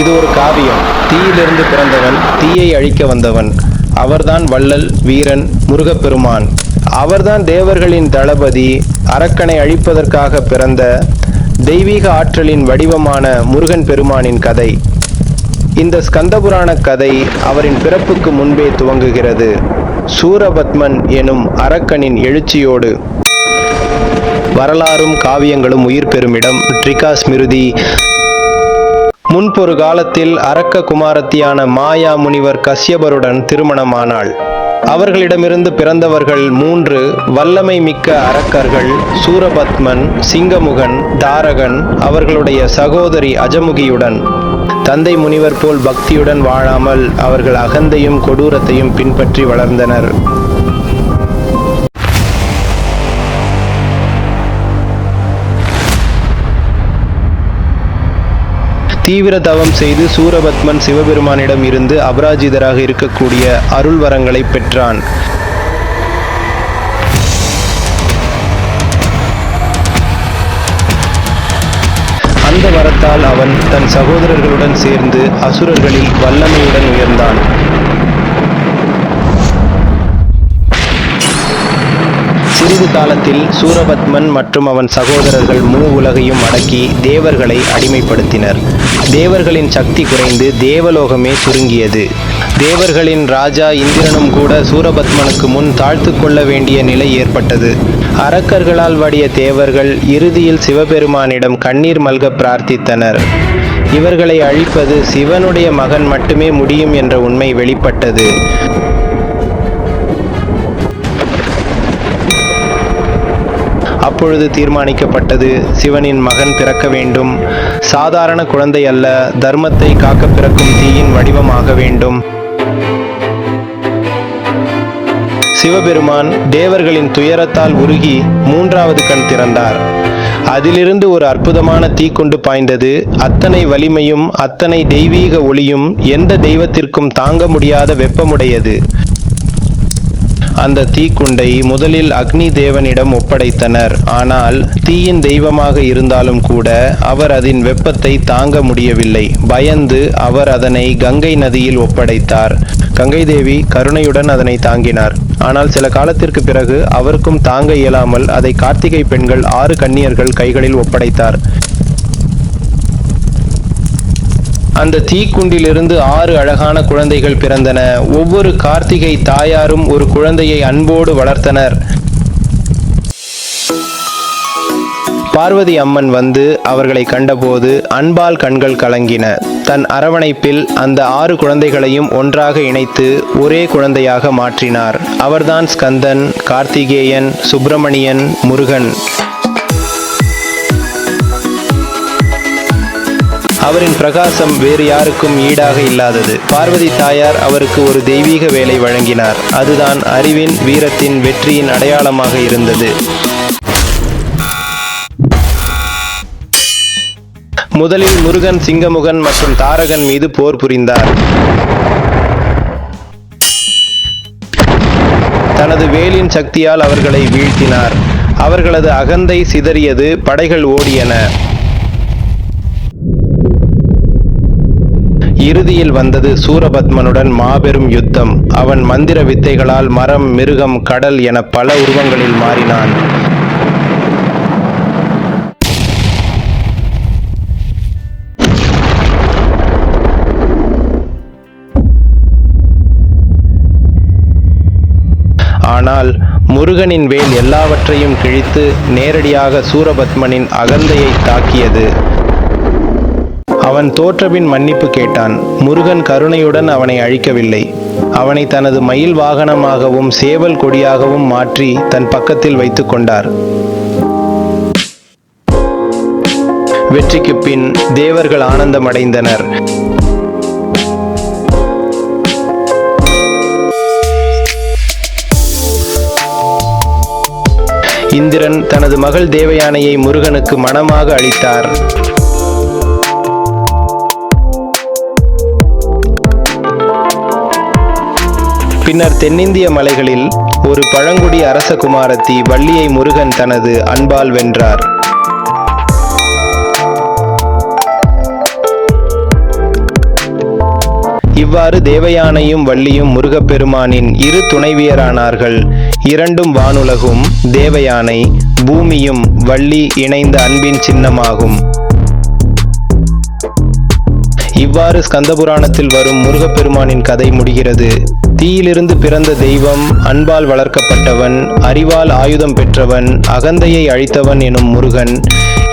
இது ஒரு காவியம். தீயிலிருந்து பிறந்தவன் தீயை அழிக்க வந்தவன். அவர்தான் வள்ளல் வீரன் முருகப்பெருமான். அவர்தான் தேவர்களின் தளபதி அரக்கனை அழிப்பதற்காக பிறந்த தெய்வீக ஆற்றலின் வடிவமான முருகன் பெருமானின் கதை. இந்த ஸ்கந்தபுராண கதை அவரின் பிறப்புக்கு முன்பே துவங்குகிறது. சூரபத்மன் எனும் அரக்கனின் எழுச்சியோடு. வரலாறும் காவியங்களும் உயிர் பெறும் இடம் ட்ரிகா ஸ்மிருதி முன்பொரு காலத்தில் அரக்க குமாரத்தியான மாயா முனிவர் கஷ்யபருடன் திருமணமானாள். அவர்களிடமிருந்து பிறந்தவர்கள் மூன்று வல்லமை மிக்க அரக்கர்கள் சூரபத்மன் சிங்கமுகன் தாரகன் அவர்களுடைய சகோதரி அஜமுகியுடன். தந்தை முனிவர் போல் பக்தியுடன் வாழாமல் அவர்கள் அகந்தையும் கொடூரத்தையும் பின்பற்றி வளர்ந்தனர். தீவிர தவம் செய்து சூரபத்மன் சிவபெருமானிடம் இருந்து அபராஜிதராக இருக்கக்கூடிய அருள் வரங்களை பெற்றான். அந்த வரத்தால் அவன் தன் சகோதரர்களுடன் சேர்ந்து அசுரர்களில் வல்லமையுடன் உயர்ந்தான். சிறிது காலத்தில் சூரபத்மன் மற்றும் அவன் சகோதரர்கள் மூ உலகையும் அடக்கி தேவர்களை அடிமைப்படுத்தினர். தேவர்களின் சக்தி குறைந்து தேவலோகமே சுருங்கியது. தேவர்களின் ராஜா இந்திரனும் கூட சூரபத்மனுக்கு முன் தாழ்த்து கொள்ள வேண்டிய நிலை ஏற்பட்டது. அரக்கர்களால் வாடிய தேவர்கள் இறுதியில் சிவபெருமானிடம் கண்ணீர் மல்க பிரார்த்தித்தனர். இவர்களை அழிப்பது சிவனுடைய மகன் மட்டுமே முடியும் என்ற உண்மை வெளிப்பட்டது. அப்பொழுது தீர்மானிக்கப்பட்டது. சிவனின் மகன் பிறக்க வேண்டும். சாதாரண குழந்தை அல்ல. தர்மத்தை காக்க பிறக்கும் தீயின் வடிவமாக வேண்டும். சிவபெருமான் தேவர்களின் துயரத்தால் உருகி மூன்றாவது கண் திறந்தார். அதிலிருந்து ஒரு அற்புதமான தீ கொண்டு பாய்ந்தது. அத்தனை வலிமையும் அத்தனை தெய்வீக ஒளியும் எந்த தெய்வத்திற்கும் தாங்க முடியாத வெப்பமுடையது. அந்த தீக்குண்டை முதலில் அக்னி தேவனிடம் ஒப்படைத்தனர். ஆனால் தீயின் தெய்வமாக இருந்தாலும் கூட அவர் அதன் வெப்பத்தை தாங்க முடியவில்லை. பயந்து அவர் அதனை கங்கை நதியில் ஒப்படைத்தார். கங்கை தேவி கருணையுடன் அதனை தாங்கினார். ஆனால் சில காலத்திற்கு பிறகு அவருக்கும் தாங்க இயலாமல் அதை கார்த்திகை பெண்கள் ஆறு கன்னியர்கள் கைகளில் ஒப்படைத்தார். அந்த தீக்குண்டிலிருந்து ஆறு அழகான குழந்தைகள் பிறந்தன. ஒவ்வொரு கார்த்திகை தாயாரும் ஒரு குழந்தையை அன்போடு வளர்த்தனர். பார்வதி அம்மன் வந்து அவர்களை கண்டபோது அன்பால் கண்கள் கலங்கின. தன் அரவணைப்பில் அந்த ஆறு குழந்தைகளையும் ஒன்றாக இணைத்து ஒரே குழந்தையாக மாற்றினார். அவர்தான் ஸ்கந்தன் கார்த்திகேயன் சுப்பிரமணியன் முருகன். அவரின் பிரகாசம் வேறு யாருக்கும் ஈடாக இல்லாதது. பார்வதி தாயார் அவருக்கு ஒரு தெய்வீக வேலை வழங்கினார். அதுதான் அறிவின் வீரத்தின் வெற்றியின் அடையாளமாக இருந்தது. முதலில் முருகன் சிங்கமுகன் மற்றும் தாரகன் மீது போர் புரிந்தார். தனது வேலின் சக்தியால் அவர்களை வீழ்த்தினார். அவர்களது அகந்தை சிதறியது படைகள் ஓடியன. இறுதியில் வந்தது சூரபத்மனுடன் மாபெரும் யுத்தம். அவன் மந்திர வித்தைகளால் மரம் மிருகம் கடல் என பல உருவங்களில் மாறினான். ஆனால் முருகனின் வேல் எல்லாவற்றையும் கிழித்து நேரடியாக சூரபத்மனின் அகந்தையை தாக்கியது. அவன் தோற்றபின் மன்னிப்பு கேட்டான். முருகன் கருணையுடன் அவனை அழிக்கவில்லை. அவனை தனது மயில் வாகனமாகவும் சேவல் கொடியாகவும் மாற்றி தன் பக்கத்தில் வைத்துக் கொண்டார். வெற்றிக்கு பின் தேவர்கள் ஆனந்தமடைந்தனர். இந்திரன் தனது மகள் தேவயானையை முருகனுக்கு மணமாக அளித்தார். பின்னர் தென்னிந்திய மலைகளில் ஒரு பழங்குடி அரச குமாரத்தி வள்ளியை முருகன் தனது அன்பால் வென்றார். இவ்வாறு தேவயானையும் வள்ளியும் முருகப்பெருமானின் இரு துணைவியரானார்கள். இரண்டும் வானுலகும் தேவயானை பூமியும் வள்ளி இணைந்த அன்பின் சின்னமாகும். இவ்வாறு ஸ்கந்தபுராணத்தில் வரும் முருகப்பெருமானின் கதை முடிகிறது. தீயிலிருந்து பிறந்த தெய்வம் அன்பால் வளர்க்கப்பட்டவன் அறிவால் ஆயுதம் பெற்றவன் அகந்தையை அழித்தவன் எனும் முருகன்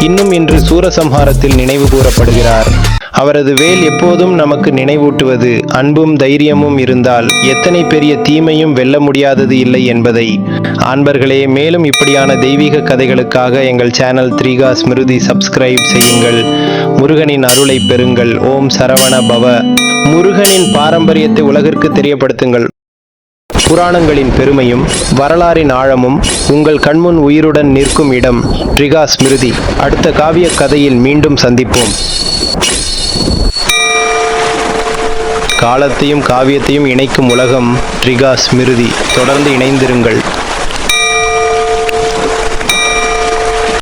இன்னும் இன்று சூரசம்ஹாரத்தில் நினைவு கூறப்படுகிறார். அவரது வேல் எப்போதும் நமக்கு நினைவூட்டுவது அன்பும் தைரியமும் இருந்தால் எத்தனை பெரிய தீமையும் வெல்ல முடியாதது இல்லை என்பதை. ஆண்பர்களே மேலும் இப்படியான தெய்வீக கதைகளுக்காக எங்கள் சேனல் த்ரீகா ஸ்மிருதி சப்ஸ்கிரைப் செய்யுங்கள். முருகனின் அருளை பெறுங்கள். ஓம் சரவண பவ. முருகனின் பாரம்பரியத்தை உலகிற்கு தெரியப்படுத்துங்கள். புராணங்களின் பெருமையும் வரலாறின் ஆழமும் உங்கள் கண்முன் உயிருடன் நிற்கும் இடம் ரிகா ஸ்மிருதி. அடுத்த காவிய கதையில் மீண்டும் சந்திப்போம். காலத்தையும் காவியத்தையும் இணைக்கும் உலகம் ரிகா ஸ்மிருதி. தொடர்ந்து இணைந்திருங்கள்.